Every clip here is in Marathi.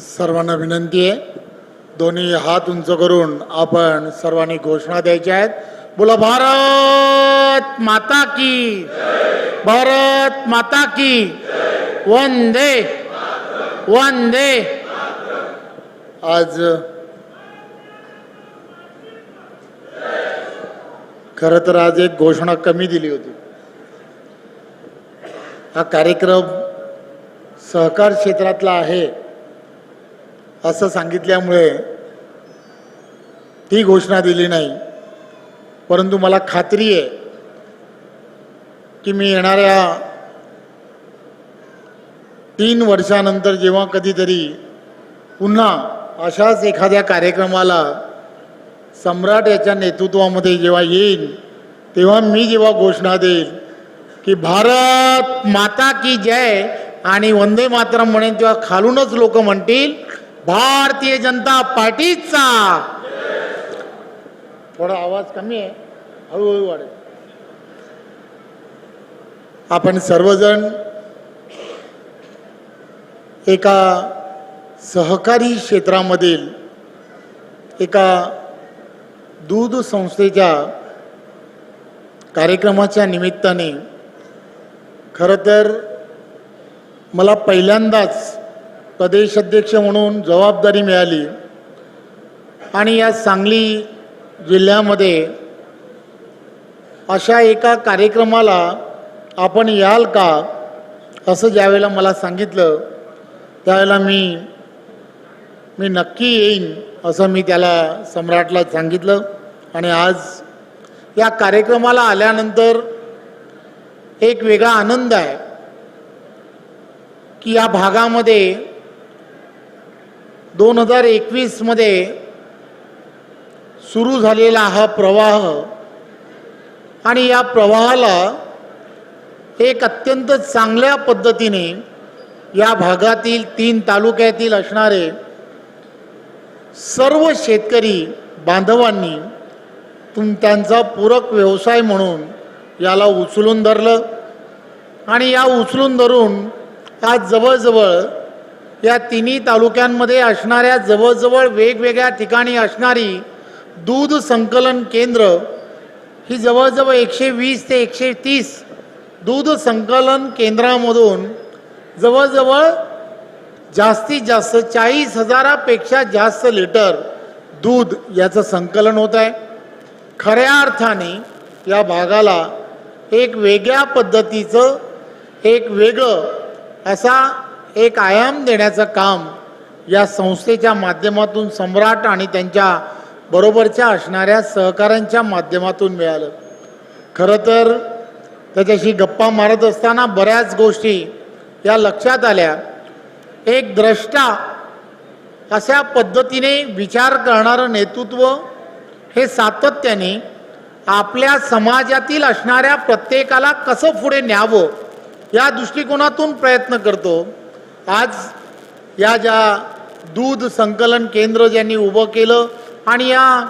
सर्वांना विनंती आहे. दोन्ही हात उंच करून आपण सर्वांनी घोषणा द्यायच्या आहेत. बोला भारत माता की भारत माता की वंदे वंदे आज खर तर आज एक घोषणा कमी दिली होती. हा कार्यक्रम सहकार क्षेत्रातला आहे. असं सांगितल्यामुळे ती घोषणा दिली नाही. परंतु मला खात्री आहे की मी येणाऱ्या तीन वर्षानंतर जेव्हा कधीतरी पुन्हा अशाच एखाद्या कार्यक्रमाला सम्राट याच्या नेतृत्वामध्ये जेव्हा येईल तेव्हा मी जेव्हा घोषणा देईल की भारत माता की जय आणि वंदे मातरम म्हणेन तेव्हा खालूनच लोक म्हणतील भारतीय जनता पार्टीचा. थोडा आवाज कमी आहे. हळूहळू वाढेल. आपण सर्वजण एका सहकारी क्षेत्रामधील एका दूध संस्थेच्या कार्यक्रमाच्या निमित्ताने खरं तर मला पहिल्यांदाच प्रदेश अध्यक्ष म्हणून जबाबदारी मिळाली. आणि या सांगली जिल्ह्यामध्ये अशा एका कार्यक्रमाला आपण याल का असं ज्यावेळेला मला सांगितलं त्यावेळेला मी मी नक्की येईन असं मी त्याला सम्राटला सांगितलं. आणि आज या कार्यक्रमाला आल्यानंतर एक वेगळा आनंद आहे की या भागामध्ये दोन हजार एकवीसमध्ये सुरू झालेला हा प्रवाह आणि या प्रवाहाला एक अत्यंत चांगल्या पद्धतीने या भागातील तीन तालुक्यातील असणारे सर्व शेतकरी बांधवांनी तुम त्यांचा पूरक व्यवसाय म्हणून याला उचलून धरलं. आणि या उचलून धरून आज जवळजवळ या तिन्ही तालुक्यांमध्ये असणाऱ्या जवळजवळ वेगवेगळ्या ठिकाणी असणारी दूध संकलन केंद्र ही जवळजवळ एकशे वीस ते एकशे तीस दूध संकलन केंद्रामधून जवळजवळ जास्तीत जास्त चाळीस हजारापेक्षा जास्त लिटर दूध याचं संकलन होत आहे. खऱ्या अर्थाने या भागाला एक वेगळ्या पद्धतीचं एक वेगळं असा एक आयाम देण्याचं काम या संस्थेच्या माध्यमातून सम्राट आणि त्यांच्या बरोबरच्या असणाऱ्या सहकाऱ्यांच्या माध्यमातून मिळालं. खरं तर त्याच्याशी गप्पा मारत असताना बऱ्याच गोष्टी या लक्षात आल्या. एक द्रष्टा अशा पद्धतीने विचार करणारं नेतृत्व हे सातत्याने आपल्या समाजातील असणाऱ्या प्रत्येकाला कसं पुढे न्यावं या दृष्टिकोनातून प्रयत्न करतो. आज या ज्या दूध संकलन केंद्र ज्यांनी उभं केलं आणि या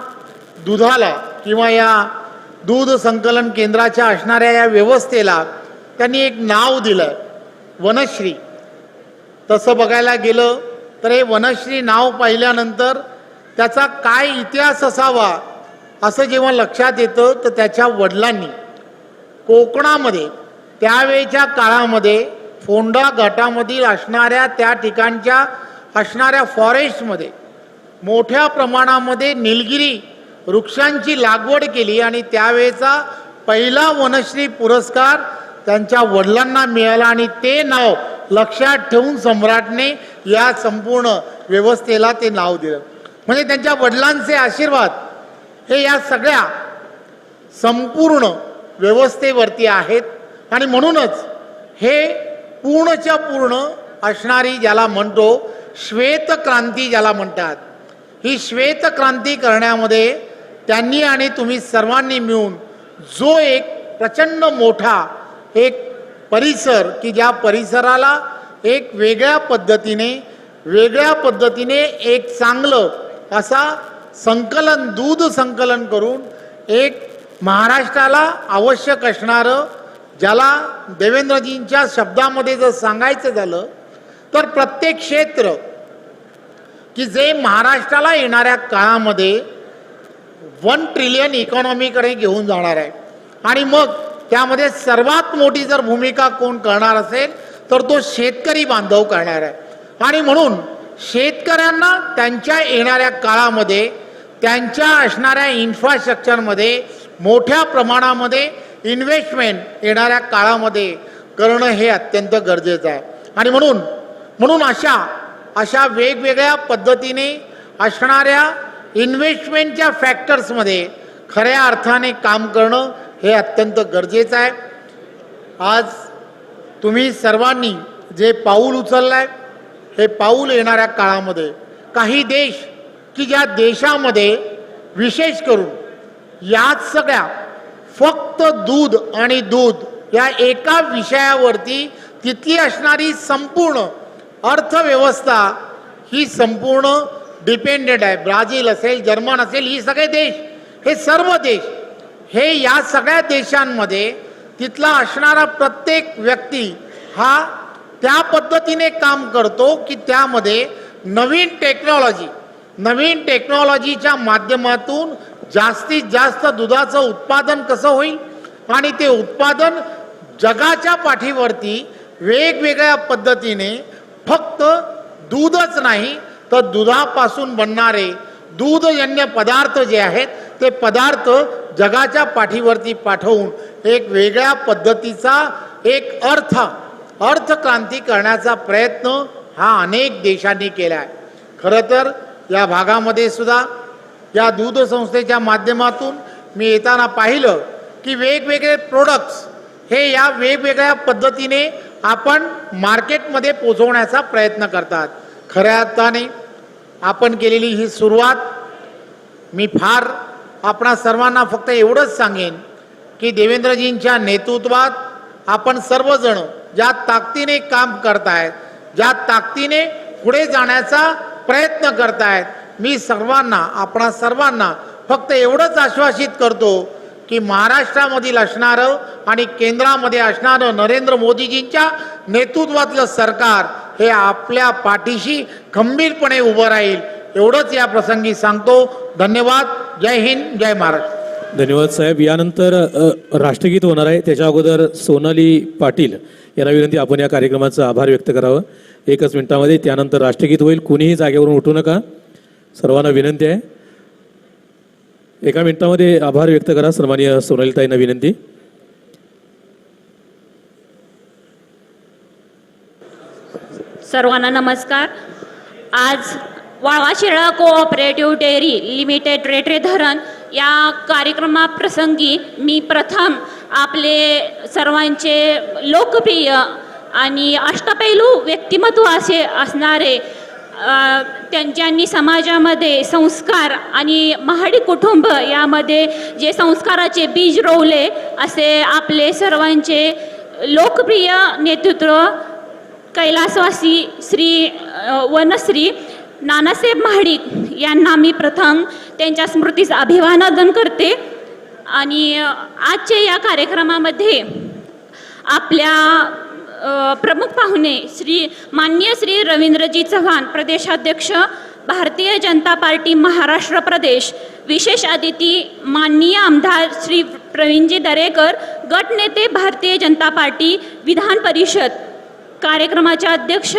दुधाला किंवा या दूध संकलन केंद्राच्या असणाऱ्या या व्यवस्थेला त्यांनी एक नाव दिलं वनश्री. तसं बघायला गेलं तर हे वनश्री नाव पाहिल्यानंतर त्याचा काय इतिहास असावा असं जेव्हा लक्षात येतं तर त्याच्या वडिलांनी कोकणामध्ये त्यावेळच्या काळामध्ये फोंडा घाटामधील असणाऱ्या त्या ठिकाणच्या असणाऱ्या फॉरेस्टमध्ये मोठ्या प्रमाणामध्ये निलगिरी वृक्षांची लागवड केली आणि त्यावेळेचा पहिला वनश्री पुरस्कार त्यांच्या वडिलांना मिळाला आणि ते नाव लक्षात ठेवून सम्राटने या संपूर्ण व्यवस्थेला ते नाव दिलं. म्हणजे त्यांच्या वडिलांचे आशीर्वाद हे या सगळ्या संपूर्ण व्यवस्थेवरती आहेत आणि म्हणूनच हे पूर्णच्या पूर्ण असणारी ज्याला म्हणतो श्वेत क्रांती ज्याला म्हणतात. ही श्वेत क्रांती करण्यामध्ये त्यांनी आणि तुम्ही सर्वांनी मिळून जो एक प्रचंड मोठा एक परिसर की ज्या परिसराला एक वेगळ्या पद्धतीने वेगळ्या पद्धतीने एक चांगलं असा संकलन दूध संकलन करून एक महाराष्ट्राला आवश्यक असणारं ज्याला देवेंद्रजींच्या शब्दामध्ये जर सांगायचं झालं तर प्रत्येक क्षेत्र की जे महाराष्ट्राला येणाऱ्या काळामध्ये वन ट्रिलियन इकॉनॉमीकडे घेऊन जाणार आहे. आणि मग त्यामध्ये सर्वात मोठी जर भूमिका कोण करणार असेल तर तो शेतकरी बांधव करणार आहे. आणि म्हणून शेतकऱ्यांना त्यांच्या येणाऱ्या काळामध्ये त्यांच्या असणाऱ्या इन्फ्रास्ट्रक्चरमध्ये मोठ्या प्रमाणामध्ये इन्व्हेस्टमेंट येणाऱ्या काळामध्ये करणं हे अत्यंत गरजेचं आहे. आणि म्हणून म्हणून अशा अशा वेगवेगळ्या पद्धतीने असणाऱ्या इन्व्हेस्टमेंटच्या फॅक्टर्समध्ये खऱ्या अर्थाने काम करणं हे अत्यंत गरजेचं आहे. आज तुम्ही सर्वांनी जे पाऊल उचललं आहे हे पाऊल येणाऱ्या काळामध्ये काही देश की ज्या देशामध्ये विशेष करून याच सगळ्या फक्त दूध आणि दूध या एका विषयावरती तिथली असणारी संपूर्ण अर्थव्यवस्था ही संपूर्ण डिपेंडेड आहे. ब्राझील असेल जर्मन असेल ही सगळे देश हे सर्व देश हे या सगळ्या देशांमध्ये तिथला असणारा प्रत्येक व्यक्ती हा त्या पद्धतीने काम करतो की त्यामध्ये नवीन टेक्नॉलॉजी नवीन टेक्नॉलॉजीच्या माध्यमातून जास्तीत जास्त दुधाचं उत्पादन कसं होईल? आणि ते उत्पादन जगाच्या पाठीवरती वेगवेगळ्या पद्धतीने फक्त दूधच नाही तर दुधापासून बनणारे दूधजन्य पदार्थ जे आहेत ते पदार्थ जगाच्या पाठीवरती पाठवून एक वेगळ्या पद्धतीचा एक अर्थ अर्थक्रांती करण्याचा प्रयत्न हा अनेक देशांनी केला आहे खरं तर या भागामध्ये सुद्धा या दूध संस्थेच्या माध्यमातून मी येताना पाहिलं की वेगवेगळे प्रोडक्ट्स हे या वेगवेगळ्या पद्धतीने आपण मार्केटमध्ये पोचवण्याचा प्रयत्न करतात. खऱ्या अर्थाने आपण केलेली ही सुरुवात मी फार आपणा सर्वांना फक्त एवढंच सांगेन की देवेंद्रजींच्या नेतृत्वात आपण सर्वजण ज्या ताकदीने काम करतायत ज्या ताकदीने पुढे जाण्याचा प्रयत्न करतायत. मी सर्वांना आपणा सर्वांना फक्त एवढंच आश्वासित करतो की महाराष्ट्रामधील असणारं आणि केंद्रामध्ये असणारं नरेंद्र मोदीजींच्या नेतृत्वातलं सरकार हे आपल्या पाठीशी खंबीरपणे उभं राहील. एवढंच या प्रसंगी सांगतो. धन्यवाद. जय हिंद जय महाराष्ट्र. धन्यवाद साहेब. यानंतर राष्ट्रगीत होणार आहे. त्याच्या अगोदर सोनाली पाटील. यांना विनंती आपण या कार्यक्रमाचा आभार व्यक्त करावं. एकच मिनिटामध्ये त्यानंतर राष्ट्रगीत होईल. कुणीही जागेवरून उठू नका. सर्वांना विनंती आहे. एका मिनिटामध्ये आभार व्यक्त करा. सन्माननीय सोनालीताईंना विनंती सर्वांना नमस्कार. आज वाळवा शिळा cooperative dairy limited Rethare Dharan या कार्यक्रमाप्रसंगी मी प्रथम आपले सर्वांचे लोकप्रिय आणि अष्टपैलू व्यक्तिमत्व असे असणारे अ, त्यांच्यांनी समाजामध्ये संस्कार आणि महाडी कुटुंब यामध्ये जे संस्काराचे बीज रोवले असे आपले सर्वांचे लोकप्रिय नेतृत्व कैलासवासी श्री वनश्री नानासाहेब महाडिक यांना मी प्रथम त्यांच्या स्मृतीस अभिवादन करते. आणि आजच्या या कार्यक्रमामध्ये आपल्या प्रमुख पाहुणे श्री मान्य श्री रवींद्रजी चव्हाण प्रदेशाध्यक्ष भारतीय जनता पार्टी महाराष्ट्र प्रदेश विशेष अतिथी माननीय आमदार श्री प्रवीणजी दरेकर गटनेते भारतीय जनता पार्टी विधान परिषद कार्यक्रमाचे अध्यक्ष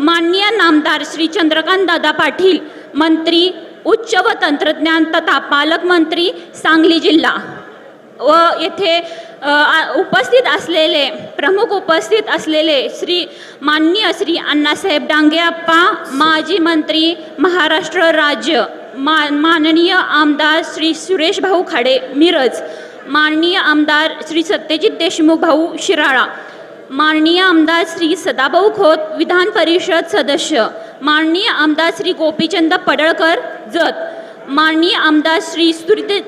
माननीय नामदार श्री चंद्रकांत दादा पाटील मंत्री उच्च व तंत्रज्ञान तथा पालकमंत्री सांगली जिल्हा. व येथे उपस्थित असलेले प्रमुख उपस्थित असलेले श्री माननीय श्री अण्णासाहेब डांगेआप्पा माजी मंत्री महाराष्ट्र राज्य मा माननीय आमदार श्री सुरेश भाऊ खाडे मिरज माननीय आमदार श्री सत्यजित देशमुख भाऊ शिराळा माननीय आमदार श्री सदाभाऊ खोत विधान परिषद सदस्य माननीय आमदार श्री गोपीचंद पडळकर जत माननीय आमदार श्री स्तुती